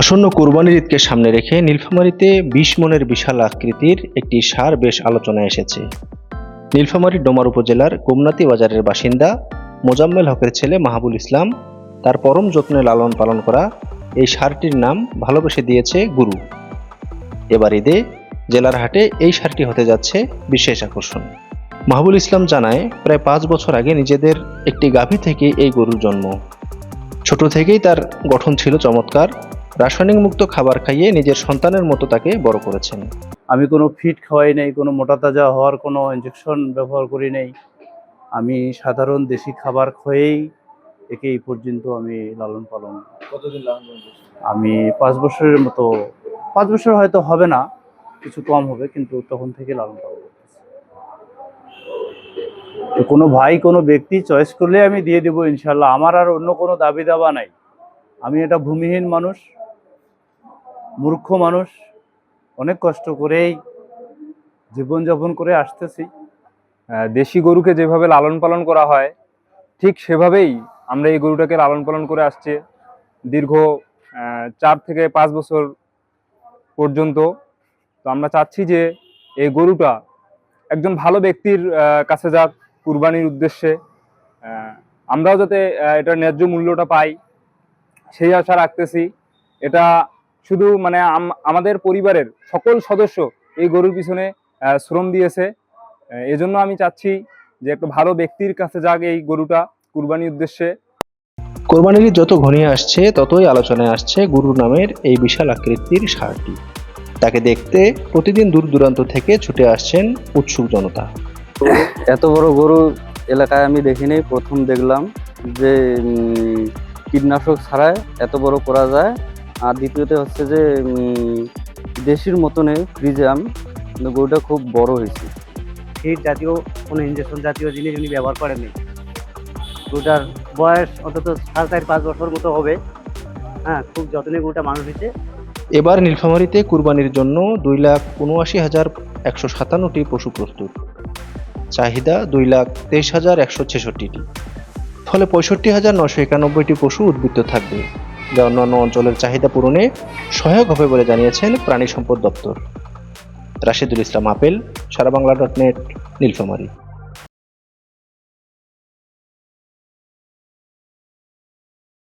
আসন্ন কোরবানির ঈদকে সামনে রেখে নীলফামারীতে বিশ মনের বিশাল আকৃতির একটি সার বেশ আলোচনায় এসেছে। নীলফামারী ডোমার উপজেলার গোমনাতি বাজারের বাসিন্দা মোজাম্মেল হকের ছেলে মাহাবুল ইসলাম তার পরম যত্নে লালন পালন করা এই সারটির নাম ভালোবেসে দিয়েছে গুরু। এবার ঈদে জেলার হাটে এই সারটি হতে যাচ্ছে বিশেষ আকর্ষণ। মাহবুল ইসলাম জানায়, প্রায় পাঁচ বছর আগে নিজেদের একটি গাভী থেকে এই গরুর জন্ম। ছোট থেকেই তার গঠন ছিল চমৎকার। রাসায়নিক মুক্ত খাবার খাইয়ে নিজের সন্তানের মতো তাকে বড় করেছেন। আমি কোনো ফিট খাওয়াই নাই কোনো মোটা তাজা হওয়ার কোনো ইঞ্জেকশন ব্যবহার করি নাই। আমি সাধারণ দেশি খাবার খেয়েই একে এই পর্যন্ত আমি লালন পালন কতদিন লালন পালন করছেন? আমি পাঁচ বছরের মতো পাঁচ বছর হয়তো হবে না কিছু কম হবে কিন্তু তখন থেকে লালন পালন করতেছি। তো কোনো ভাই কোনো ব্যক্তি চয়েস করলে আমি দিয়ে দেবো ইনশাল্লাহ আমার আর অন্য কোনো দাবি দাবা নাই। আমি এটা ভূমিহীন মানুষ মূর্খ মানুষ, অনেক কষ্ট করেই জীবনযাপন করে আসতেছি। দেশি গরুকে যেভাবে লালন পালন করা হয়, ঠিক সেভাবেই আমরা এই গরুটাকে লালন পালন করে আসছে। দীর্ঘ চার থেকে পাঁচ বছর পর্যন্ত। তো আমরা চাচ্ছি যে এই গরুটা একজন ভালো ব্যক্তির কাছে যাক কুরবানির উদ্দেশ্যে। আমরাও যাতে এটার ন্যায্য মূল্যটা পাই, সেই আশা রাখতেছি। এটা শুধু মানে আম- আমাদের পরিবারের সকল সদস্য এই গরুর পিছনে আহ, শ্রম দিয়েছে। এজন্য আমি চাচ্ছি যে একটা ভালো ব্যক্তির কাছে যাক এই গরুটা কুরবানির উদ্দেশ্যে। কোরবানির যত ঘনিয়ে আসছে ততই আলোচনায় আসছে গুরু নামের এই বিশাল আকৃতির সারটি। তাকে দেখতে প্রতিদিন দূর দূরান্ত থেকে ছুটে আসছেন উৎসুক জনতা। এত বড় গরু এলাকায় আমি দেখিনি প্রথম দেখলাম যে কীটনাশক ছাড়াই এত বড় করা যায়। আর দ্বিতীয়তে হচ্ছে যে দেশির মতনে ফ্রিজাম কিন্তু গরুটা খুব বড় হয়েছে। ফিড জাতীয় কোনো ইঞ্জেকশন জাতীয় জিনিস উনি ব্যবহার করেননি গরুটার বয়স অন্তত সাড়ে চার পাঁচ বছর মতো হবে। হ্যাঁ খুব যত্নে গরুটা মানুষ হয়েছে। এবার নীলফামারীতে কুরবানির জন্য দুই লাখ উনআশি হাজার একশো সাতান্নটি পশু প্রস্তুত। চাহিদা দুই লাখ তেইশ হাজার একশো ছেষট্টিটি। ফলে পঁয়ষট্টি হাজার নশো একানব্বইটি পশু উদ্বৃত্ত থাকবে। যা অন্যান্য অঞ্চলের চাহিদা পূরণে সহায়ক হবে বলে জানিয়েছেন প্রাণী সম্পদ দপ্তর। Rashidul Islam Apel, Sara Bangla dot net, Nilphamari.